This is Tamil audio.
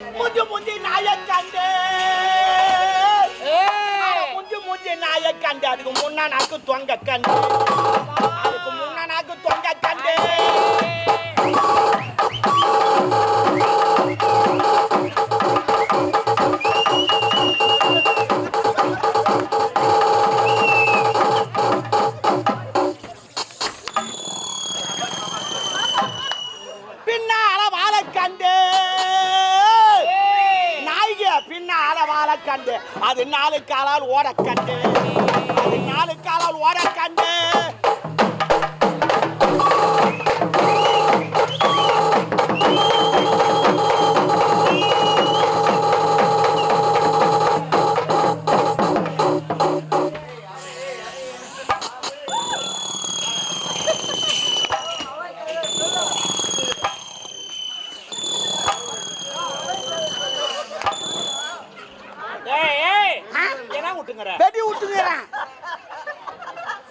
முஞ்சு முஞ்சி நாய கண்டு முஞ்சு முஞ்சி நாய கண்டு அதுக்கு முன்னா நாக்கு தொங்க கண்டு அதுக்கு முன்னா நாக்கு தொங்க கண்டு பின்னால வாழ கண்டு நாய்க பின்னால வாழ கண்டு அது நாலு காலால் ஓட கண்டு ஏய் ஏய் என்ன விட்டுங்கற வெடி விட்டுங்கிறேன்